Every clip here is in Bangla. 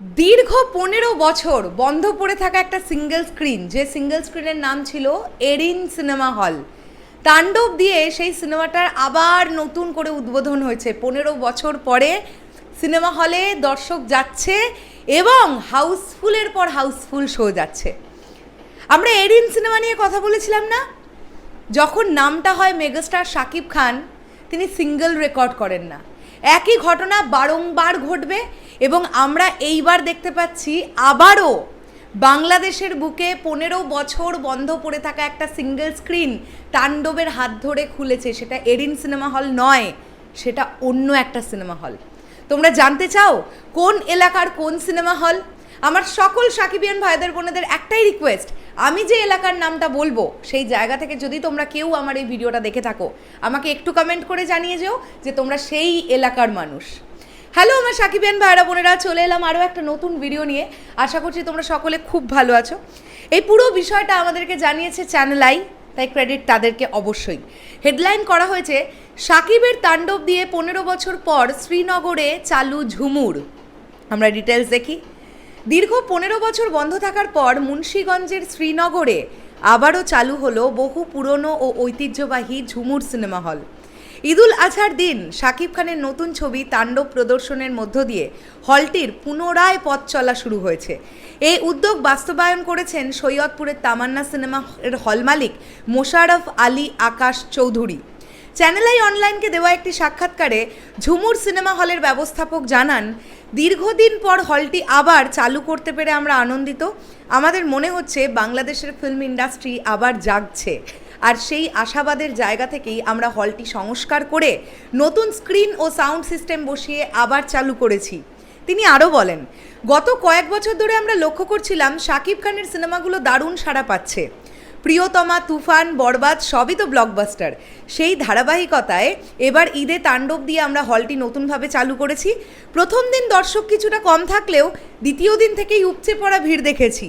দীর্ঘ পনেরো বছর বন্ধ পড়ে থাকা একটা সিঙ্গেল স্ক্রিন যে সিঙ্গেল স্ক্রিনের নাম ছিল এরিন সিনেমা হল তাণ্ডব দিয়ে সেই সিনেমাটার আবার নতুন করে উদ্বোধন হয়েছে। পনেরো বছর পরে সিনেমা হলে দর্শক যাচ্ছে এবং হাউসফুলের পর হাউসফুল শো যাচ্ছে। আমরা এরিন সিনেমা নিয়ে কথা বলেছিলাম না? যখন নামটা হয় মেগাস্টার শাকিব খান, তিনি সিঙ্গেল রেকর্ড করেন না। একই ঘটনা বারংবার ঘটবে এবং আমরা এইবার দেখতে পাচ্ছি আবারও বাংলাদেশের বুকে পনেরো বছর বন্ধ পড়ে থাকা একটা সিঙ্গেল স্ক্রিন তাণ্ডবের হাত ধরে খুলেছে। সেটা এরিন সিনেমা হল নয়, সেটা অন্য একটা সিনেমা হল। তোমরা জানতে চাও কোন এলাকার কোন সিনেমা হল? আমার সকল সাকিবিয়ান ভাইদের বোনেদের একটাই রিকোয়েস্ট আমি যে এলাকার নামটা বলব, সেই জায়গা থেকে যদি তোমরা কেউ আমার এই ভিডিওটা দেখে থাকো, আমাকে একটু কমেন্ট করে জানিয়ে যেও যে তোমরা সেই এলাকার মানুষ। হ্যালো আমার সাকিবিয়ান ভাইরা বোনেরা, চলে এলাম আরও একটা নতুন ভিডিও নিয়ে। আশা করছি তোমরা সকলে খুব ভালো আছো। এই পুরো বিষয়টা আমাদেরকে জানিয়েছে চ্যানেল আই তাই ক্রেডিট তাদেরকে অবশ্যই। হেডলাইন করা হয়েছে, সাকিবের তাণ্ডব দিয়ে পনেরো বছর পর শ্রীনগরে চালু ঝুমুর। আমরা ডিটেলস দেখি। দীর্ঘ পনেরো বছর বন্ধ থাকার পর মুন্সীগঞ্জের শ্রীনগরে আবারও চালু হলো বহু পুরনো ও ঐতিহ্যবাহী ঝুমুর সিনেমা হল। ঈদুল আজহার দিন শাকিব খানের নতুন ছবি তাণ্ডব প্রদর্শনের মধ্য দিয়ে হলটির পুনরায় পথ চলা শুরু হয়েছে। এই উদ্যোগ বাস্তবায়ন করেছেন সৈয়দপুরের তামান্না সিনেমা হল মালিক মোশারফ আলী আকাশ চৌধুরী। চ্যানেল আই অনলাইনকে দেওয়া একটি সাক্ষাৎকারে ঝুমুর সিনেমা হলের ব্যবস্থাপক জানান, দীর্ঘদিন পর হলটি আবার চালু করতে পেরে আমরা আনন্দিত। আমাদের মনে হচ্ছে বাংলাদেশের ফিল্ম ইন্ডাস্ট্রি আবার জাগছে। আর সেই আশাবাদের জায়গা থেকেই আমরা হলটি সংস্কার করে নতুন স্ক্রিন ও সাউন্ড সিস্টেম বসিয়ে আবার চালু করেছি। তিনি আরও বলেন, গত কয়েক বছর ধরে আমরা লক্ষ্য করছিলাম শাকিব খানের সিনেমাগুলো দারুণ সাড়া পাচ্ছে। প্রিয়তমা, তুফান, বরবাদ সবই তো ব্লকবাস্টার সেই ধারাবাহিকতায় এবার ঈদে তাণ্ডব দিয়ে আমরা হলটি নতুনভাবে চালু করেছি। প্রথম দিন দর্শক কিছুটা কম থাকলেও দ্বিতীয় দিন থেকেই উপচে পড়া ভিড় দেখেছি।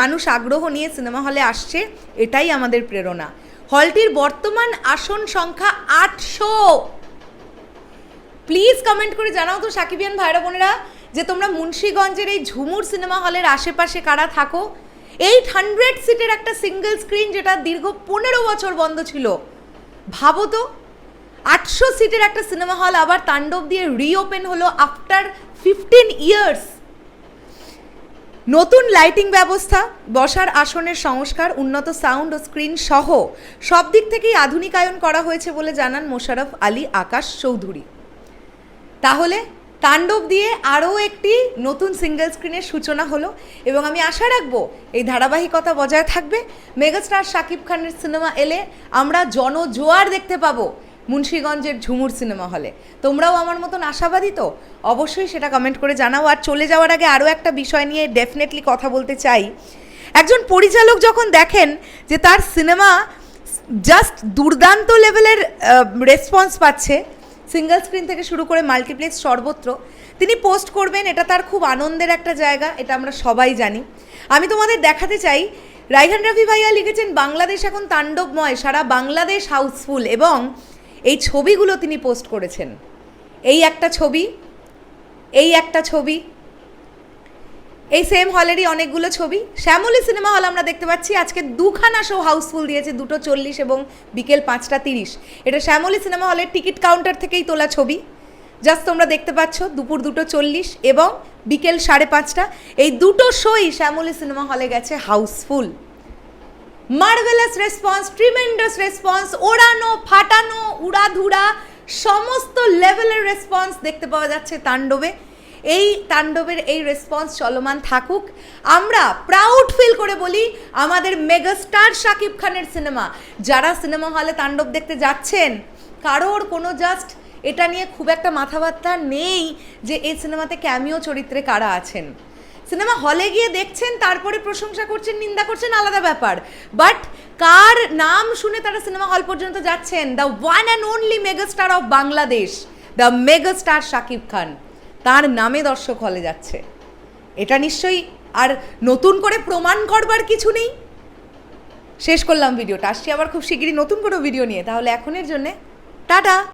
মানুষ আগ্রহ নিয়ে সিনেমা হলে আসছে, এটাই আমাদের প্রেরণা। হলটির বর্তমান আসন সংখ্যা আটশো। প্লিজ কমেন্ট করে জানাও তো সাকিবিয়ান ভাইরা বোনেরা, যে তোমরা মুন্সীগঞ্জের এই ঝুমুর সিনেমা হলের আশেপাশে কারা থাকো? এইট হান্ড্রেড সিটের একটা সিঙ্গেল স্ক্রিন যেটা দীর্ঘ পনেরো বছর বন্ধ ছিল। ভাবো তো, আটশো সিটের একটা সিনেমা হল আবার তাণ্ডব দিয়ে রিওপেন হলো আফটার ফিফটিন ইয়ার্স নতুন লাইটিং ব্যবস্থা, বসার আসনের সংস্কার, উন্নত সাউন্ড ও স্ক্রিন সহ সব দিক থেকেই আধুনিকায়ন করা হয়েছে বলে জানান মোশারফ আলী আকাশ চৌধুরী। তাহলে তাণ্ডব দিয়ে আরও একটি নতুন সিঙ্গেল স্ক্রিনের সূচনা হলো এবং আমি আশা রাখব এই ধারাবাহিকতা বজায় থাকবে। মেগাস্টার শাকিব খানের সিনেমা এলে আমরা জনজোয়ার দেখতে পাবো মুন্সীগঞ্জের ঝুমুর সিনেমা হলে। তোমরাও আমার মতন আশাবাদী তো? অবশ্যই সেটা কমেন্ট করে জানাও। আর চলে যাওয়ার আগে আরও একটা বিষয় নিয়ে ডেফিনেটলি কথা বলতে চাই। একজন পরিচালক যখন দেখেন যে তার সিনেমা জাস্ট দুর্দান্ত লেভেলের রেসপন্স পাচ্ছে সিঙ্গেল স্ক্রিন থেকে শুরু করে মাল্টিপ্লেক্স সর্বত্র। তিনি পোস্ট করবেন, এটা তার খুব আনন্দের একটা জায়গা, এটা আমরা সবাই জানি। আমি তোমাদের দেখাতে চাই, রাইহান রাফি ভাইয়া লিখেছেন, বাংলাদেশ এখন তাণ্ডবময়, সারা বাংলাদেশ হাউসফুল। এবং এই ছবিগুলো তিনি পোস্ট করেছেন। এই একটা ছবি, এই একটা ছবি এই সেম হলেরই অনেকগুলো ছবি। শ্যামলী সিনেমা হল আমরা দেখতে পাচ্ছি। আজকে দুখানা শো হাউসফুল দিয়েছে, দুটো চল্লিশ এবং বিকেল পাঁচটা তিরিশ। এটা শ্যামলী সিনেমা হলের টিকিট কাউন্টার থেকেই তোলা ছবি। জাস্ট তোমরা দেখতে পাচ্ছ, দুপুর দুটো চল্লিশ এবং বিকেল সাড়ে পাঁচটা। এই দুটো শোই শ্যামলী সিনেমা হলে গেছে house full marvellous response tremendous response ওড়ানো, ফাটানো, উড়াধুরা, সমস্ত লেভেলের রেসপন্স দেখতে পাওয়া যাচ্ছে তাণ্ডবে। এই তাণ্ডবের এই রেসপন্স চলমান থাকুক। আমরা প্রাউড ফিল করে বলি আমাদের মেগাস্টার শাকিব খানের সিনেমা যারা সিনেমা হলে তাণ্ডব দেখতে যাচ্ছেন, কারোর কোনো জাস্ট এটা নিয়ে খুব একটা মাথাবার্তা নেই যে এই সিনেমাতে ক্যামিও চরিত্রে কারা আছেন। সিনেমা হলে গিয়ে দেখছেন, তারপরে প্রশংসা করছেন, নিন্দা করছেন, আলাদা ব্যাপার। বাট কার নাম শুনে তারা সিনেমা হল পর্যন্ত যাচ্ছেন? The one and only megastar of Bangladesh the megastar Shakib Khan. তার নামে দর্শক হলে যাচ্ছে। এটা নিশ্চয়ই আর নতুন করে প্রমাণ করবার কিছু নেই? শেষ করলাম ভিডিওটা। আসছি আবার খুব শিগগিরই নতুন কোনো ভিডিও নিয়ে। তাহলে এখনের জন্যে টাটা!